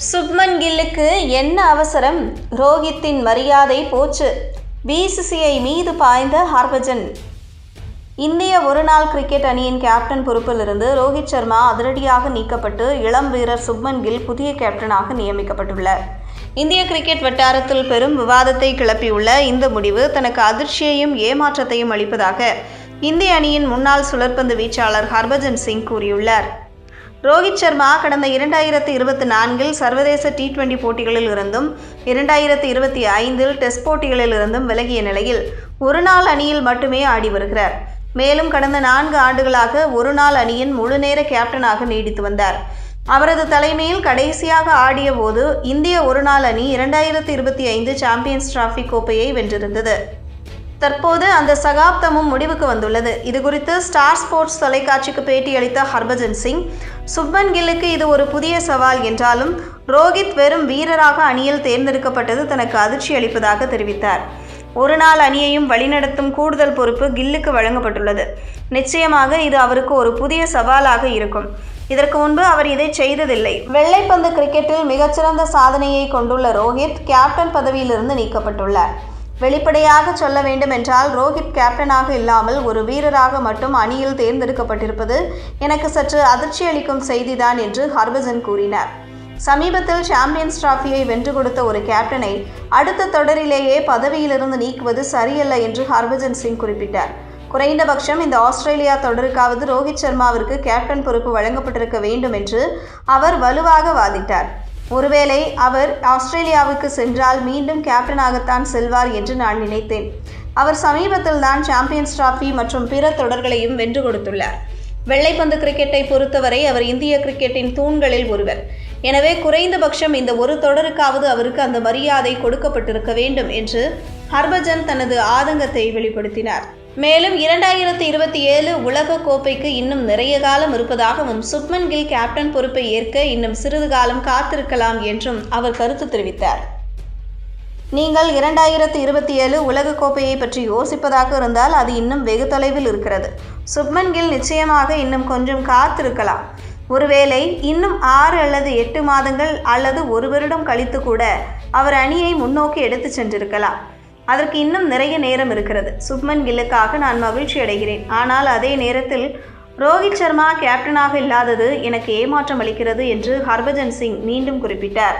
சுப்மன் கில்லுக்கு என்ன அவசரம்? ரோஹித்தின் மரியாதை போச்சு. பிசிசிஐ மீது பாய்ந்த ஹர்பஜன். இந்திய ஒருநாள் கிரிக்கெட் அணியின் கேப்டன் பொறுப்பிலிருந்து ரோஹித் சர்மா அதிரடியாக நீக்கப்பட்டு இளம் வீரர் சுப்மன் கில் புதிய கேப்டனாக நியமிக்கப்பட்டுள்ளார். இந்திய கிரிக்கெட் வட்டாரத்தில் பெரும் விவாதத்தை கிளப்பியுள்ள இந்த முடிவு தனக்கு அதிர்ச்சியையும் ஏமாற்றத்தையும் அளிப்பதாக இந்திய அணியின் முன்னாள் சுழற்பந்து வீச்சாளர் ஹர்பஜன் சிங் கூறியுள்ளார். ரோஹித் சர்மா கடந்த இரண்டாயிரத்தி இருபத்தி நான்கில் சர்வதேச டி டுவெண்டி போட்டிகளில் இருந்தும் இரண்டாயிரத்தி இருபத்தி ஐந்தில் டெஸ்ட் போட்டிகளில் இருந்தும் விலகிய நிலையில் ஒருநாள் அணியில் மட்டுமே ஆடி வருகிறார். மேலும் கடந்த நான்கு ஆண்டுகளாக ஒருநாள் அணியின் முழுநேர கேப்டனாக நீடித்து வந்தார். அவரது தலைமையில் கடைசியாக ஆடிய போது இந்திய ஒருநாள் அணி இரண்டாயிரத்தி இருபத்தி ஐந்து சாம்பியன்ஸ் டிராஃபி கோப்பையை வென்றிருந்தது. தற்போது அந்த சகாப்தமும் முடிவுக்கு வந்துள்ளது. இதுகுறித்து ஸ்டார் ஸ்போர்ட்ஸ் தொலைக்காட்சிக்கு பேட்டியளித்த ஹர்பஜன் சிங் சுப்மன் கில்லுக்கு இது ஒரு புதிய சவால் என்றாலும் ரோஹித் வெறும் வீரராக அணியில் தேர்ந்தெடுக்கப்பட்டது தனக்கு அதிர்ச்சி அளிப்பதாக தெரிவித்தார். ஒரு நாள் அணியையும் வழிநடத்தும் கூடுதல் பொறுப்பு கில்லுக்கு வழங்கப்பட்டுள்ளது. நிச்சயமாக இது அவருக்கு ஒரு புதிய சவாலாக இருக்கும். இதற்கு முன்பு அவர் இதை செய்ததில்லை. வெள்ளைப்பந்து கிரிக்கெட்டில் மிகச்சிறந்த சாதனையை கொண்டுள்ள ரோஹித் கேப்டன் பதவியிலிருந்து நீக்கப்பட்டுள்ளார். வெளிப்படையாக சொல்ல வேண்டுமென்றால் ரோஹித் கேப்டனாக இல்லாமல் ஒரு வீரராக மட்டும் அணியில் தேர்ந்தெடுக்கப்பட்டிருப்பது எனக்கு சற்று அதிர்ச்சி அளிக்கும் செய்திதான் என்று ஹர்பஜன் கூறினார். சமீபத்தில் சாம்பியன்ஸ் டிராஃபியை வென்று கொடுத்த ஒரு கேப்டனை அடுத்த தொடரிலேயே பதவியிலிருந்து நீக்குவது சரியல்ல என்று ஹர்பஜன் சிங் குறிப்பிட்டார். குறைந்தபட்சம் இந்த ஆஸ்திரேலியா தொடருக்காவது ரோஹித் சர்மாவிற்கு கேப்டன் பொறுப்பு வழங்கப்பட்டிருக்க வேண்டும் என்று அவர் வலுவாக வாதிட்டார். ஒருவேளை அவர் ஆஸ்திரேலியாவுக்கு சென்றால் மீண்டும் கேப்டனாகத்தான் செல்வார் என்று நான் நினைத்தேன். அவர் சமீபத்தில் தான் சாம்பியன்ஸ் டிராஃபி மற்றும் பிற தொடர்களையும் வென்று கொடுத்துள்ளார். வெள்ளைப்பந்து கிரிக்கெட்டை பொறுத்தவரை அவர் இந்திய கிரிக்கெட்டின் தூண்களில் ஒருவர். எனவே குறைந்தபட்சம் இந்த ஒரு தொடருக்காவது அவருக்கு அந்த மரியாதை கொடுக்கப்பட்டிருக்க வேண்டும் என்று ஹர்பஜன் தனது ஆதங்கத்தை வெளிப்படுத்தினார். மேலும் இரண்டாயிரத்தி இருபத்தி ஏழு உலக கோப்பைக்கு இன்னும் நிறைய காலம் இருப்பதாகவும் சுப்மன் கில் கேப்டன் பொறுப்பை ஏற்க இன்னும் சிறிது காலம் காத்திருக்கலாம் என்றும் அவர் கருத்து தெரிவித்தார். நீங்கள் இரண்டாயிரத்தி இருபத்தி ஏழு உலகக்கோப்பையை பற்றி யோசிப்பதாக இருந்தால் அது இன்னும் வெகு தொலைவில் இருக்கிறது. சுப்மன் கில் நிச்சயமாக இன்னும் கொஞ்சம் காத்திருக்கலாம். ஒருவேளை இன்னும் ஆறு அல்லது எட்டு மாதங்கள் அல்லது ஒரு வருடம் கழித்து கூட அவர் அணியை முன்னோக்கி எடுத்து சென்றிருக்கலாம். அதற்கு இன்னும் நிறைய நேரம் இருக்கிறது. சுப்மன் கில்லுக்காக நான் மகிழ்ச்சி அடைகிறேன். ஆனால் அதே நேரத்தில் ரோஹித் சர்மா கேப்டனாக இல்லாதது எனக்கு ஏமாற்றம் அளிக்கிறது என்று ஹர்பஜன் சிங் மீண்டும் குறிப்பிட்டார்.